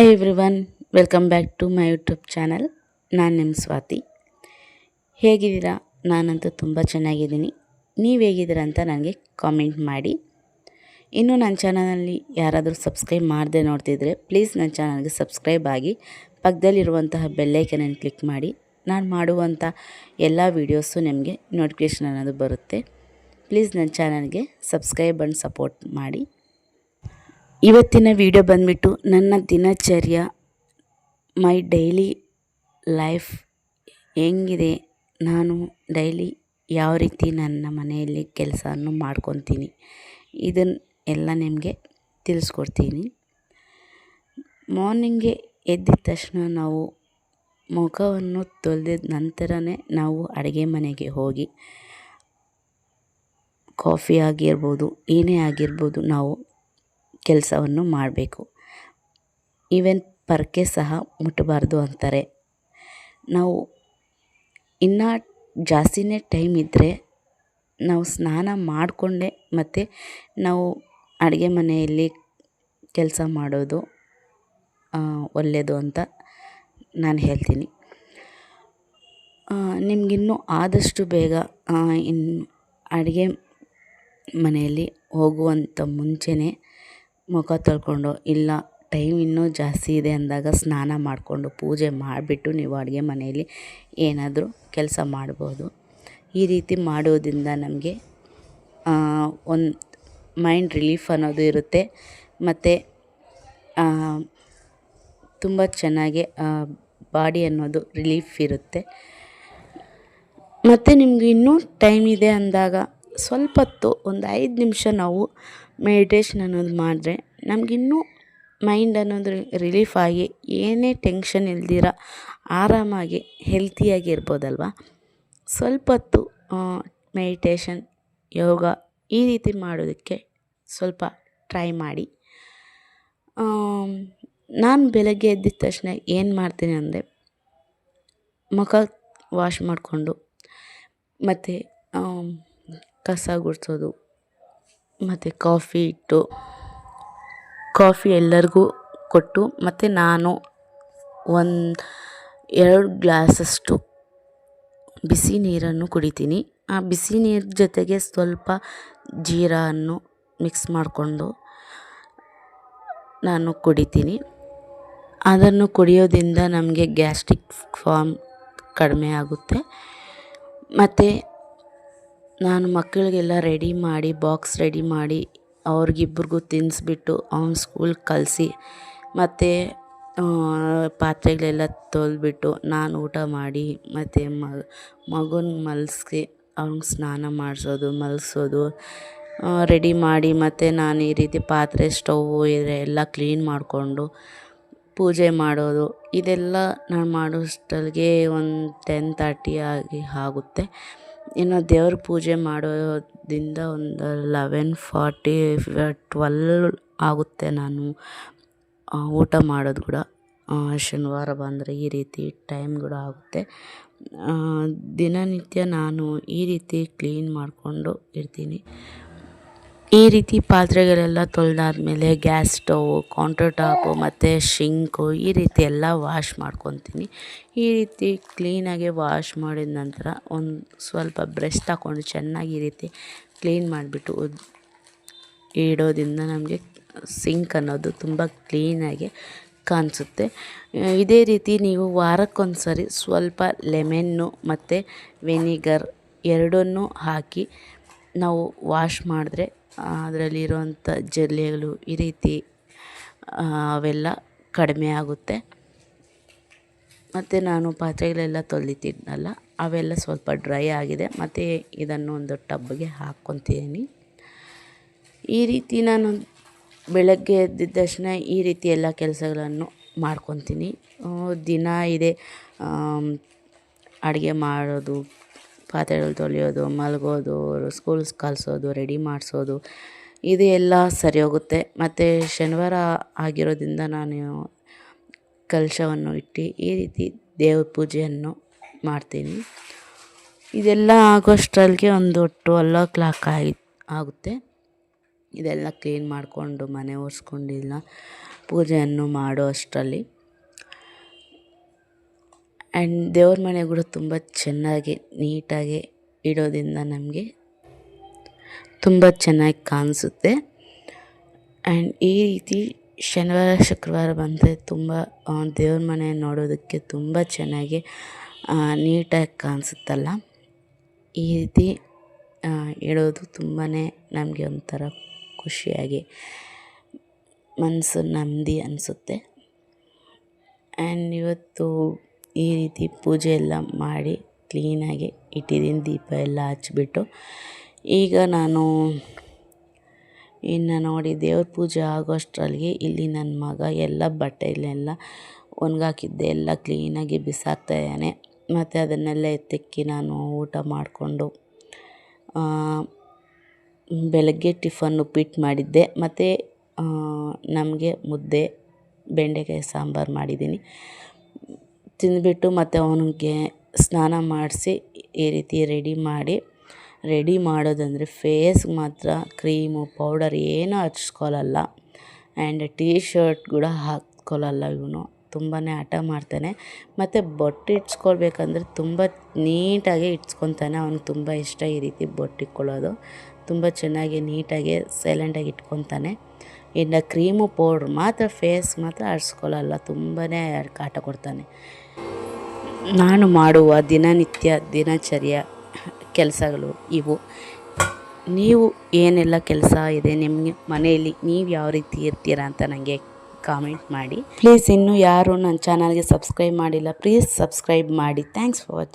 Hi everyone welcome back to my YouTube channel ನಾನು ನಿಮ್ಮ ಸ್ವಾತಿ. ಹೇಗಿದ್ದೀರಾ? ನಾನಂತೂ ತುಂಬ ಚೆನ್ನಾಗಿದ್ದೀನಿ. ನೀವು ಹೇಗಿದ್ದೀರಾ ಅಂತ ನನಗೆ ಕಾಮೆಂಟ್ ಮಾಡಿ. ಇನ್ನೂ ನನ್ನ ಚಾನಲಲ್ಲಿ ಯಾರಾದರೂ ಸಬ್ಸ್ಕ್ರೈಬ್ ಮಾಡದೆ ನೋಡ್ತಿದ್ರೆ ಪ್ಲೀಸ್ ನನ್ನ ಚಾನಲ್ಗೆ ಸಬ್ಸ್ಕ್ರೈಬ್ ಆಗಿ ಪಕ್ಕದಲ್ಲಿರುವಂತಹ ಬೆಲ್ಲೈಕನನ್ನು ಕ್ಲಿಕ್ ಮಾಡಿ. ನಾನು ಮಾಡುವಂಥ ಎಲ್ಲ ವೀಡಿಯೋಸು ನಿಮಗೆ ನೋಟಿಫಿಕೇಷನ್ ಅನ್ನೋದು ಬರುತ್ತೆ. ಪ್ಲೀಸ್ ನನ್ನ ಚಾನಲ್ಗೆ ಸಬ್ಸ್ಕ್ರೈಬ್ ಆ್ಯಂಡ್ ಸಪೋರ್ಟ್ ಮಾಡಿ. ಇವತ್ತಿನ ವಿಡಿಯೋ ಬಂದ್ಬಿಟ್ಟು ನನ್ನ ದಿನಚರ್ಯ ಮೈ ಡೈಲಿ ಲೈಫ್ ಹೆಂಗಿದೆ? ನಾನು ಡೈಲಿ ಯಾವ ರೀತಿ ನನ್ನ ಮನೆಯಲ್ಲಿ ಕೆಲಸವನ್ನು ಮಾಡ್ಕೊತೀನಿ? ಇದನ್ನು ಎಲ್ಲ ನಿಮಗೆ ತಿಳಿಸ್ಕೊಡ್ತೀನಿ. ಮಾರ್ನಿಂಗೆ ಎದ್ದಿದ ತಕ್ಷಣ ನಾವು ಮುಖವನ್ನು ತೊಳೆದ ನಂತರನೇ ನಾವು ಅಡುಗೆ ಮನೆಗೆ ಹೋಗಿ ಕಾಫಿ ಆಗಿರ್ಬೋದು, ಏನೇ ಆಗಿರ್ಬೋದು ನಾವು ಕೆಲಸವನ್ನು ಮಾಡಬೇಕು. ಈವೆನ್ ಪರಕೆ ಸಹ ಮುಟ್ಟಬಾರ್ದು ಅಂತಾರೆ. ನಾವು ಇನ್ನೂ ಜಾಸ್ತಿನೇ ಟೈಮ್ ಇದ್ದರೆ ನಾವು ಸ್ನಾನ ಮಾಡಿಕೊಂಡೆ ಮತ್ತು ನಾವು ಅಡುಗೆ ಮನೆಯಲ್ಲಿ ಕೆಲಸ ಮಾಡೋದು ಒಳ್ಳೆಯದು ಅಂತ ನಾನು ಹೇಳ್ತೀನಿ. ನಿಮಗಿನ್ನೂ ಆದಷ್ಟು ಬೇಗ ಇನ್ನು ಅಡುಗೆ ಮನೆಯಲ್ಲಿ ಹೋಗುವಂಥ ಮುಂಚೆನೇ ಮುಖ ತೊಳ್ಕೊಂಡು, ಇಲ್ಲ ಟೈಮ್ ಇನ್ನೂ ಜಾಸ್ತಿ ಇದೆ ಅಂದಾಗ ಸ್ನಾನ ಮಾಡಿಕೊಂಡು ಪೂಜೆ ಮಾಡಿಬಿಟ್ಟು ನೀವು ಅಡುಗೆ ಮನೆಯಲ್ಲಿ ಏನಾದರೂ ಕೆಲಸ ಮಾಡ್ಬೋದು. ಈ ರೀತಿ ಮಾಡೋದ್ರಿಂದ ನಮಗೆ ಒಂದು ಮೈಂಡ್ ರಿಲೀಫ್ ಅನ್ನೋದು ಇರುತ್ತೆ. ಮತ್ತು ತುಂಬ ಚೆನ್ನಾಗಿ ಬಾಡಿ ಅನ್ನೋದು ರಿಲೀಫ್ ಇರುತ್ತೆ. ಮತ್ತು ನಿಮ್ಗೆ ಇನ್ನೂ ಟೈಮ್ ಇದೆ ಅಂದಾಗ ಸ್ವಲ್ಪ ಹೊತ್ತು ಒಂದು ಐದು ನಿಮಿಷ ನಾವು ಮೆಡಿಟೇಷನ್ ಅನ್ನೋದು ಮಾಡಿದ್ರೆ ನಮಗಿನ್ನೂ ಮೈಂಡ್ ಅನ್ನೋದು ರಿಲೀಫ್ ಆಗಿ ಏನೇ ಟೆನ್ಷನ್ ಇಲ್ದಿರ ಆರಾಮಾಗಿ ಹೆಲ್ತಿಯಾಗಿ ಇರ್ಬೋದಲ್ವ ಸ್ವಲ್ಪ ಹೊತ್ತು ಮೆಡಿಟೇಷನ್ ಯೋಗ ಈ ರೀತಿ ಮಾಡೋದಕ್ಕೆ ಸ್ವಲ್ಪ ಟ್ರೈ ಮಾಡಿ. ನಾನು ಬೆಳಗ್ಗೆ ಎದ್ದಿದ ತಕ್ಷಣ ಏನು ಮಾಡ್ತೀನಿ ಅಂದರೆ ಮುಖ ವಾಶ್ ಮಾಡಿಕೊಂಡು ಮತ್ತು ಕಸ ಗುಡಿಸೋದು, ಮತ್ತು ಕಾಫಿ ಇಟ್ಟು ಕಾಫಿ ಎಲ್ಲರಿಗೂ ಕೊಟ್ಟು, ಮತ್ತು ನಾನು ಒಂದು ಎರಡು ಗ್ಲಾಸಷ್ಟು ಬಿಸಿ ನೀರನ್ನು ಕುಡಿತೀನಿ. ಆ ಬಿಸಿ ನೀರು ಜೊತೆಗೆ ಸ್ವಲ್ಪ ಜೀರಾವನ್ನು ಮಿಕ್ಸ್ ಮಾಡಿಕೊಂಡು ನಾನು ಕುಡಿತೀನಿ. ಅದನ್ನು ಕುಡಿಯೋದ್ರಿಂದ ನಮಗೆ ಗ್ಯಾಸ್ಟ್ರಿಕ್ ಫಾರ್ಮ್ ಕಡಿಮೆ ಆಗುತ್ತೆ. ಮತ್ತು ನಾನು ಮಕ್ಕಳಿಗೆಲ್ಲ ರೆಡಿ ಮಾಡಿ ಬಾಕ್ಸ್ ರೆಡಿ ಮಾಡಿ ಅವ್ರಿಗಿಬ್ರಿಗೂ ತಿನ್ನಿಸ್ಬಿಟ್ಟು ಅವ್ನ ಸ್ಕೂಲ್ಗೆ ಕಲಿಸಿ, ಮತ್ತು ಪಾತ್ರೆಗಳೆಲ್ಲ ತೊಳೆದ್ಬಿಟ್ಟು ನಾನು ಊಟ ಮಾಡಿ, ಮತ್ತು ಮಗುನ ಮಲಗಿಸಿ ಅವ್ನಿಗೆ ಸ್ನಾನ ಮಾಡಿಸೋದು ಮಲಗಿಸೋದು ರೆಡಿ ಮಾಡಿ, ಮತ್ತು ನಾನು ಈ ರೀತಿ ಪಾತ್ರೆ ಸ್ಟೌವು ಎಲ್ಲ ಕ್ಲೀನ್ ಮಾಡಿಕೊಂಡು ಪೂಜೆ ಮಾಡೋದು. ಇದೆಲ್ಲ ನಾನು ಮಾಡೋಷ್ಟಲ್ಲಿಗೆ ಒಂದು ಟೆನ್ ತರ್ಟಿ ಆಗಿ ಆಗುತ್ತೆ. ಇನ್ನು ದೇವ್ರ ಪೂಜೆ ಮಾಡೋದಿಂದ ಒಂದು ಲೆವೆನ್ ಫಾರ್ಟಿ ಟ್ವೆಲ್ ಆಗುತ್ತೆ ನಾನು ಊಟ ಮಾಡೋದು ಕೂಡ. ಶನಿವಾರ ಬಂದರೆ ಈ ರೀತಿ ಟೈಮ್ ಕೂಡ ಆಗುತ್ತೆ. ದಿನನಿತ್ಯ ನಾನು ಈ ರೀತಿ ಕ್ಲೀನ್ ಮಾಡಿಕೊಂಡು ಇರ್ತೀನಿ. ಈ ರೀತಿ ಪಾತ್ರೆಗಳೆಲ್ಲ ತೊಳೆದಾದ್ಮೇಲೆ ಗ್ಯಾಸ್ ಸ್ಟೌವು ಕೌಂಟರ್ ಟಾಪು ಮತ್ತು ಶಿಂಕು ಈ ರೀತಿ ಎಲ್ಲ ವಾಶ್ ಮಾಡ್ಕೊತೀನಿ. ಈ ರೀತಿ ಕ್ಲೀನಾಗಿ ವಾಶ್ ಮಾಡಿದ ನಂತರ ಒಂದು ಸ್ವಲ್ಪ ಬ್ರಷ್ ತಗೊಂಡು ಚೆನ್ನಾಗಿ ಈ ರೀತಿ ಕ್ಲೀನ್ ಮಾಡಿಬಿಟ್ಟು ಇಡೋದ್ರಿಂದ ನಮಗೆ ಸಿಂಕ್ ಅನ್ನೋದು ತುಂಬ ಕ್ಲೀನಾಗಿ ಕಾಣಿಸುತ್ತೆ. ಇದೇ ರೀತಿ ನೀವು ವಾರಕ್ಕೊಂದ್ಸರಿ ಸ್ವಲ್ಪ ಲೆಮೆನ್ನು ಮತ್ತು ವೆನಿಗರ್ ಎರಡನ್ನೂ ಹಾಕಿ ನಾವು ವಾಶ್ ಮಾಡಿದ್ರೆ ಅದರಲ್ಲಿರುವಂಥ ಜಲ್ಲೆಗಳು ಈ ರೀತಿ ಅವೆಲ್ಲ ಕಡಿಮೆ ಆಗುತ್ತೆ. ಮತ್ತು ನಾನು ಪಾತ್ರೆಗಳೆಲ್ಲ ತೊಳಿತಿದ್ನಲ್ಲ ಅವೆಲ್ಲ ಸ್ವಲ್ಪ ಡ್ರೈ ಆಗಿದೆ. ಮತ್ತು ಇದನ್ನು ಒಂದು ಟಬ್ಗೆ ಹಾಕ್ಕೊತೀನಿ. ಈ ರೀತಿ ನಾನು ಬೆಳಗ್ಗೆ ಎದ್ದಿದ್ದ ತಕ್ಷಣ ಈ ರೀತಿ ಎಲ್ಲ ಕೆಲಸಗಳನ್ನು ಮಾಡ್ಕೊತೀನಿ. ದಿನ ಇದೆ ಅಡುಗೆ ಮಾಡೋದು ಪಾತ್ರೆಗಳು ತೊಳೆಯೋದು, ಮಲಗೋದು ಸ್ಕೂಲ್ಸ್ ಕಲಿಸೋದು ರೆಡಿ ಮಾಡಿಸೋದು, ಇದು ಎಲ್ಲ ಸರಿ ಹೋಗುತ್ತೆ ಮತ್ತು ಶನಿವಾರ ಆಗಿರೋದ್ರಿಂದ ನಾನು ಕಲಶವನ್ನು ಇಟ್ಟು ಈ ರೀತಿ ದೇವ್ರ ಪೂಜೆಯನ್ನು ಮಾಡ್ತೀನಿ. ಇದೆಲ್ಲ ಆಗೋಷ್ಟರಲ್ಲಿಗೆ ಒಂದು ಟ್ವೆಲ್ ಓ ಕ್ಲಾಕ್ ಆಗಿ ಆಗುತ್ತೆ. ಇದೆಲ್ಲ ಕ್ಲೀನ್ ಮಾಡಿಕೊಂಡು ಮನೆ ಒರೆಸ್ಕೊಂಡಿಲ್ಲ. ಪೂಜೆಯನ್ನು ಮಾಡೋ ಅಷ್ಟರಲ್ಲಿ. ಆ್ಯಂಡ್ ದೇವ್ರ ಮನೆ ಕೂಡ ತುಂಬ ಚೆನ್ನಾಗಿ, ನೀಟಾಗಿ ಇಡೋದರಿಂದ ನಮಗೆ ತುಂಬ ಚೆನ್ನಾಗಿ ಕಾಣಿಸುತ್ತೆ. ಆ್ಯಂಡ್ ಈ ರೀತಿ ಶನಿವಾರ, ಶುಕ್ರವಾರ ಬಂದರೆ ತುಂಬ ದೇವ್ರ ಮನೆ ನೋಡೋದಕ್ಕೆ ತುಂಬ ಚೆನ್ನಾಗಿ ನೀಟಾಗಿ ಕಾಣಿಸುತ್ತಲ್ಲ. ಈ ರೀತಿ ಇಡೋದು ತುಂಬಾ ನಮಗೆ ಒಂಥರ ಖುಷಿಯಾಗಿ ಮನಸ್ಸು ನೆಮ್ಮದಿ ಅನಿಸುತ್ತೆ. ಆ್ಯಂಡ್ ಇವತ್ತು ಈ ರೀತಿ ಪೂಜೆ ಎಲ್ಲ ಮಾಡಿ ಕ್ಲೀನಾಗಿ ಇಟ್ಟಿದ್ದೀನಿ, ದೀಪ ಎಲ್ಲ ಹಚ್ಬಿಟ್ಟು ಈಗ ನಾನು ಇನ್ನು ನೋಡಿ ದೇವ್ರ ಪೂಜೆ ಆಗೋ ಅಷ್ಟರಲ್ಲಿಗೆ ಇಲ್ಲಿ ನನ್ನ ಮಗ ಎಲ್ಲ ಬಟ್ಟೆಯಲ್ಲೆಲ್ಲ ಒಣಗಾಕಿದ್ದೆ, ಎಲ್ಲ ಕ್ಲೀನಾಗಿ ಬಿಸಾಕ್ತಾ ಇದ್ದಾನೆ ಮತ್ತು ಅದನ್ನೆಲ್ಲ ಎತ್ತಿಕ್ಕಿ ನಾನು ಊಟ ಮಾಡಿಕೊಂಡು ಬೆಳಗ್ಗೆ ಟಿಫನ್ ಉಪ್ಪಿಟ್ಟು ಮಾಡಿದ್ದೆ. ಮತ್ತು ನಮಗೆ ಮುದ್ದೆ, ಬೆಂಡೆಕಾಯಿ ಸಾಂಬಾರು ಮಾಡಿದ್ದೀನಿ. ತಿಂದುಬಿಟ್ಟು ಮತ್ತು ಅವನಿಗೆ ಸ್ನಾನ ಮಾಡಿಸಿ ಈ ರೀತಿ ರೆಡಿ ಮಾಡಿ, ರೆಡಿ ಮಾಡೋದಂದರೆ ಫೇಸ್ಗೆ ಮಾತ್ರ ಕ್ರೀಮು ಪೌಡರ್ ಏನೂ ಹಚ್ಕೊಳ್ಳಲ್ಲ. ಆ್ಯಂಡ್ ಟೀ ಶರ್ಟ್ ಕೂಡ ಹಾಕ್ಕೊಳ್ಳಲ್ಲ ಇವನು. ತುಂಬಾ ಹಠ ಮಾಡ್ತಾನೆ. ಮತ್ತು ಬೊಟ್ಟು ಇಟ್ಸ್ಕೊಳ್ಬೇಕಂದ್ರೆ ತುಂಬ ನೀಟಾಗಿ ಇಟ್ಸ್ಕೊತಾನೆ. ಅವ್ನಿಗೆ ತುಂಬ ಇಷ್ಟ ಈ ರೀತಿ ಬೊಟ್ಟು ಇಟ್ಕೊಳ್ಳೋದು. ತುಂಬ ಚೆನ್ನಾಗಿ ನೀಟಾಗಿ ಸೈಲೆಂಟಾಗಿ ಇಟ್ಕೊತಾನೆ. ಇನ್ನು ಕ್ರೀಮು ಪೌಡ್ರ್ ಮಾತ್ರ ಫೇಸ್ ಮಾತ್ರ ಹಚ್ಕೊಳ್ಳಲ್ಲ. ತುಂಬಾ ಕಾಟ ಕೊಡ್ತಾನೆ. ನಾನು ಮಾಡುವ ದಿನನಿತ್ಯ ದಿನಚರ್ಯ ಕೆಲಸಗಳು ಇವು. ನೀವು ಏನೆಲ್ಲ ಕೆಲಸ ಇದೆ ನಿಮಗೆ ಮನೆಯಲ್ಲಿ, ನೀವು ಯಾವ ರೀತಿ ಇರ್ತೀರಾ ಅಂತ ನನಗೆ ಕಾಮೆಂಟ್ ಮಾಡಿ. ಪ್ಲೀಸ್ ಇನ್ನೂ ಯಾರು ನನ್ನ ಚಾನಲ್ಗೆ ಸಬ್ಸ್ಕ್ರೈಬ್ ಮಾಡಿಲ್ಲ ಪ್ಲೀಸ್ ಸಬ್ಸ್ಕ್ರೈಬ್ ಮಾಡಿ. Thanks for watching